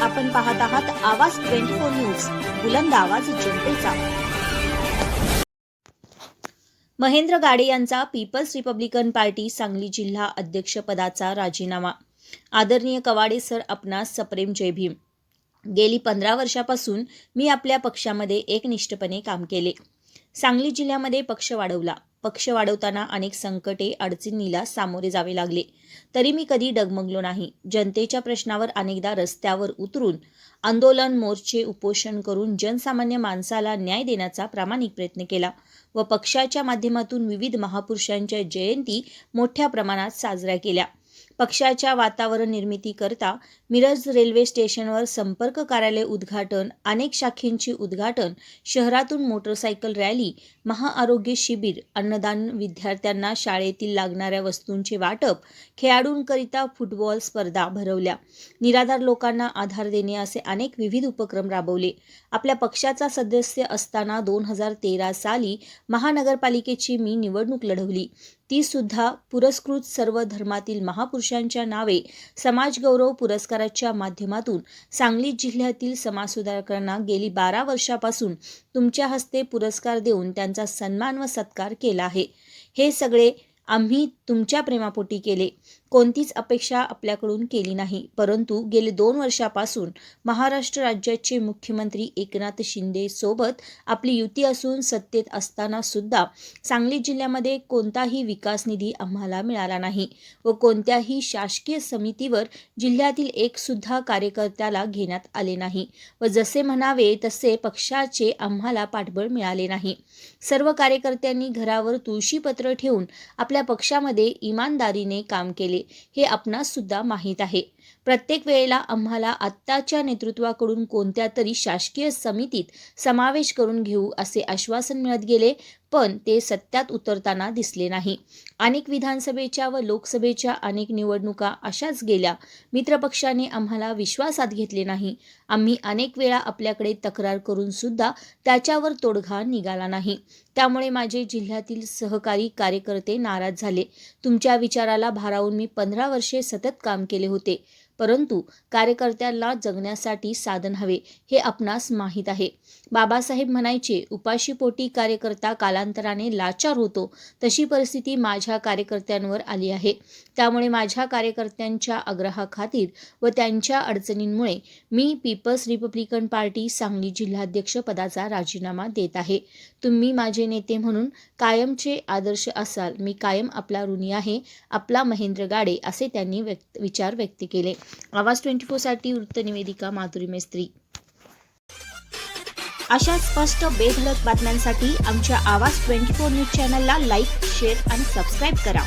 आपण पाहत आहात आवाज ट्वेंटी फोर न्यूज बुलंद आवाज जनतेचा. महेंद्र गाडे यांचा पीपल्स रिपब्लिकन पार्टी सांगली जिल्हा अध्यक्षपदाचा राजीनामा. आदरणीय कवाडे सर आपणास सप्रेम जय भीम. गेली पंधरा वर्षापासून मी आपल्या पक्षामध्ये एकनिष्ठपणे काम केले. सांगली जिल्ह्यामध्ये पक्ष वाढवला. पक्ष वाढवताना अनेक संकटे अडचणीला सामोरे जावे लागले. तरी मी कधी डगमगलो नाही. जनतेच्या प्रश्नावर अनेकदा रस्त्यावर उतरून आंदोलन मोर्चे उपोषण करून जनसामान्य माणसाला न्याय देण्याचा प्रामाणिक प्रयत्न केला व पक्षाच्या माध्यमातून विविध महापुरुषांच्या जयंती मोठ्या प्रमाणात साजऱ्या केल्या. पक्षाच्या वातावरण निर्मितीकरता मिरज रेल्वे स्टेशनवर संपर्क कार्यालय उद्घाटन अनेक शाखेंची उद्घाटन शहरातून मोटरसायकल रॅली महाआरोग्य शिबिर अन्नदान विद्यार्थ्यांना शाळेतील लागणाऱ्या वस्तूंचे वाटप खेळाडूंकरिता फुटबॉल स्पर्धा भरवल्या. निराधार लोकांना आधार देणे असे अनेक विविध उपक्रम राबवले. आपल्या पक्षाचा सदस्य असताना दोन हजार तेरा साली महानगरपालिकेची मी निवडणूक लढवली. ती सुद्धा पुरस्कृत सर्व धर्मातील महापुरुष पुरुषांच्या नावे समाजगौरव पुरस्काराच्या माध्यमातून सांगली जिल्ह्यातील समाजसुधारकांना गेली बारा वर्षापासून तुमच्या हस्ते पुरस्कार देऊन त्यांचा सन्मान व सत्कार केला आहे. हे सगळे आम्ही तुमच्या प्रेमापोटी केले. कोणतीच अपेक्षा आपल्याकडून केली नाही. परंतु गेले दोन वर्षापासून महाराष्ट्र राज्याचे मुख्यमंत्री एकनाथ शिंदे सोबत आपली युती असून सत्तेत असताना सुद्धा सांगली जिल्ह्यामध्ये कोणताही विकास निधी आम्हाला मिळाला नाही व कोणत्याही शासकीय समितीवर जिल्ह्यातील एक सुद्धा कार्यकर्त्याला घेण्यात आले नाही व जसे म्हणावे तसे पक्षाचे आम्हाला पाठबळ मिळाले नाही. सर्व कार्यकर्त्यांनी घरावर तुळशीपत्र ठेवून आपल्या पक्षामध्ये इमानदारीने काम केले. हे आपणास सुद्धा माहीत आहे. प्रत्येक वेळेला आम्हाला आत्ताच्या नेतृत्वाकडून कोणत्या तरी शासकीय समितीत समावेश करून घेऊ असे आश्वासन मिळत गेले. पण ते सत्यात उतरताना दिसले नाही. अनेक विधानसभेच्या व लोकसभेच्या अनेक निवडणुका अशाच गेल्या. मित्रपक्षाने आम्हाला विश्वासात घेतले नाही. आम्ही अनेक वेळा आपल्याकडे तक्रार करून सुद्धा त्याच्यावर तोडगा निघाला नाही. त्यामुळे माझे जिल्ह्यातील सहकारी कार्यकर्ते नाराज झाले. तुमच्या विचाराला भारावून मी पंधरा वर्षे सतत काम केले होते. परंतु कार्यकर्त्यांना जगण्यासाठी साधन हवे हे आपणास माहीत आहे. बाबासाहेब म्हणायचे उपाशीपोटी कार्यकर्ता कालांतराने लाचार होतो तशी परिस्थिती माझ्या कार्यकर्त्यांवर आली आहे. त्यामुळे माझ्या कार्यकर्त्यांच्या आग्रहाखातीर व त्यांच्या अडचणींमुळे मी पीपल्स रिपब्लिकन पार्टी सांगली जिल्हाध्यक्ष पदाचा राजीनामा देत आहे. तुम्ही माझे नेते म्हणून कायमचे आदर्श असाल. मी कायम आपला ऋणी आहे आपला महेंद्र गाडे असे त्यांनी व्यक्त विचार व्यक्त केले. आवाज ट्वेंटी फोरसाठी वृत्तनिवेदिका माधुरी मेस्त्री. अशा स्पष्ट बेधलक बातम्यांसाठी आमच्या आवाज ट्वेंटी फोर न्यूज चॅनलला लाईक शेअर आणि सबस्क्राईब करा.